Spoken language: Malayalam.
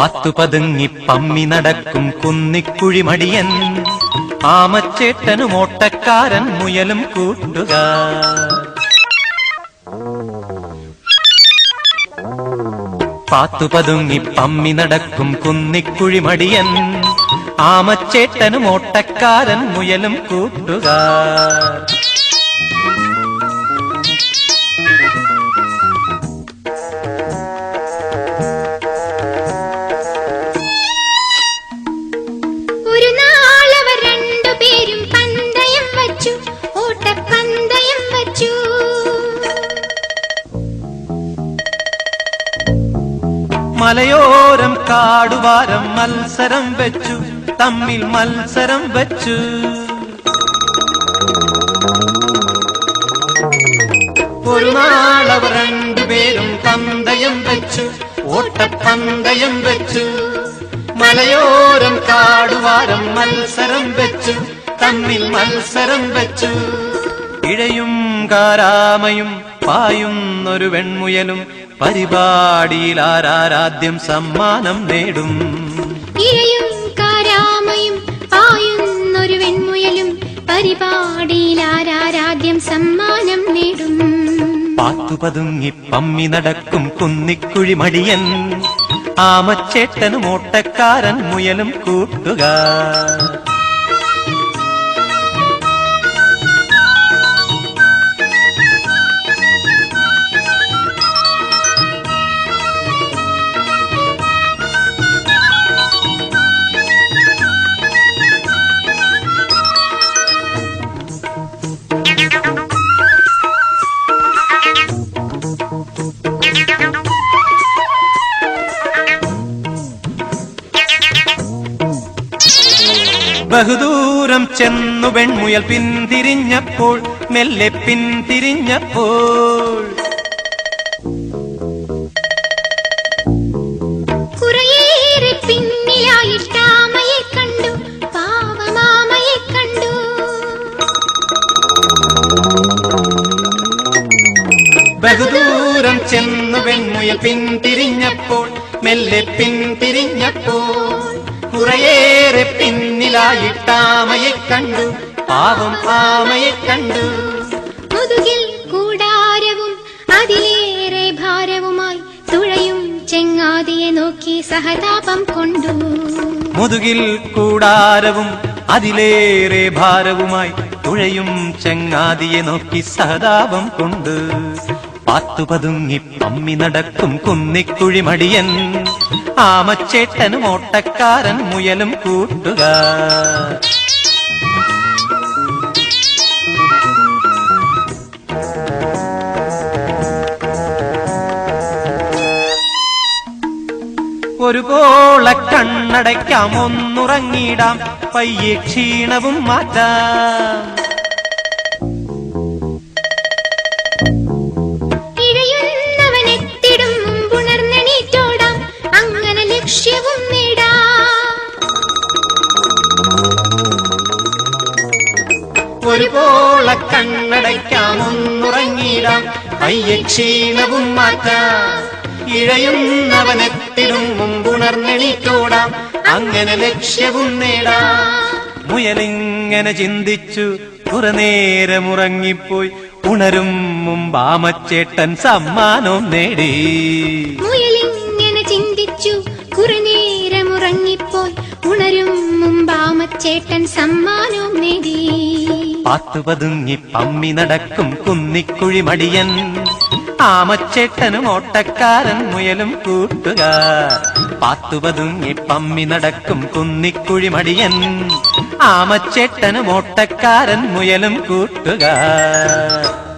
പാത്തു പതുങ്ങി പമ്മി നടക്കും കുന്നിക്കുഴിമടിയൻ. ആമച്ചേട്ടനും ഓട്ടക്കാരൻ മുയലും കൂട്ടുക. പാത്തു പതുങ്ങി പമ്മി നടക്കും കുന്നിക്കുഴിമടിയൻ. ആമച്ചേട്ടനും ഓട്ടക്കാരൻ മുയലും കൂട്ടുകാർ മലയോരം കാടുവാരം മത്സരം വെച്ചു തമ്മിൽ മത്സരം വെച്ചു ഒരു നാളവർ രണ്ടുപേരും പന്തയം വെച്ചു ഓട്ടപ്പന്തയം വെച്ചു മലയോരം കാടുവാരം മത്സരം വെച്ചു തമ്മിൽ മത്സരം വെച്ചു ഇഴയും കാരാമയും പായുന്നൊരു വെൺമുയലും പരിപാടിയിൽ ആരാരാദ്യം സമ്മാനം നേടും. ഇഴയും കാരാമയും പായുന്നൊരു വെൺമുയലും പരിപാടിയിൽ ആരാരാദ്യം സമ്മാനം നേടും. പാത്തുപതുങ്ങി പമ്മി നടക്കും കുന്നിക്കുഴി മടിയൻ ആമച്ചേട്ടനും ഓട്ടക്കാരൻ മുയലും കൂട്ടുകാർ. ബഹുദൂരം ചെന്നു വെൺമുയൽ പിന്തിരിഞ്ഞപ്പോൾ മെല്ലെ പിന്തിരിഞ്ഞപ്പോൾ. ബഹുദൂരം ചെന്നു വെൺമുയൽ പിന്തിരിഞ്ഞപ്പോൾ മെല്ലെ പിന്തിരിഞ്ഞപ്പോൾ. കുറേയേറെ പിന്നിലായിട്ടാമയെ കണ്ടു. പാവം ആമയെ കണ്ടു. മുതുകിൽ കൂടാരവും അതിലേറെ ഭാരവുമായി തുഴയും ചെങ്ങാതിയെ നോക്കി സഹതാപം കൊണ്ടു. മുതുകിൽ കൂടാരവും അതിലേറെ ഭാരവുമായി തുഴയും ചെങ്ങാതിയെ നോക്കി സഹതാപം കൊണ്ട്. പാത്തു പതുങ്ങി പമ്മി നടക്കും കുന്നിക്കുഴി മടിയൻ ആമച്ചേട്ടനും ഓട്ടക്കാരൻ മുയലും കൂട്ടുകാർ ഒരു പോള കണ്ണടയ്ക്കാം ഒന്നുറങ്ങിടാം പയ്യെ ക്ഷീണവും മാറ്റാം. പോള കണ്ണടയ്ക്കാമൊന്നുറങ്ങിയിടാം പയ്യെ ക്ഷീണവും മാറ്റാം. ഇഴയുന്നവനെത്തിടും മുമ്പുണർന്നെണീറ്റോടാം. അങ്ങനെ ലക്ഷ്യവും നേടാം. മുയലിങ്ങനെ ചിന്തിച്ചു കുറെ നേരം ഉറങ്ങിപ്പോയി ഉണരും മുമ്പാമച്ചേട്ടൻ സമ്മാനം നേടി. മുയലിങ്ങനെ ചിന്തിച്ചു കുറനേരമുറങ്ങിപ്പോയി. നേരം ഉറങ്ങിപ്പോയി ഉണരും മുമ്പാമച്ചേട്ടൻ സമ്മാനവും നേടി. പാത്തു പതുങ്ങി പമ്മി നടക്കും കുന്നിക്കുഴി മടിയൻ ആമച്ചേട്ടനും ഓട്ടക്കാരൻ മുയലും കൂട്ടുകാർ. പാത്തുപതുങ്ങി പമ്മി നടക്കും കുന്നിക്കുഴി മടിയൻ ആമച്ചേട്ടനും ഓട്ടക്കാരൻ മുയലും കൂട്ടുകാർ.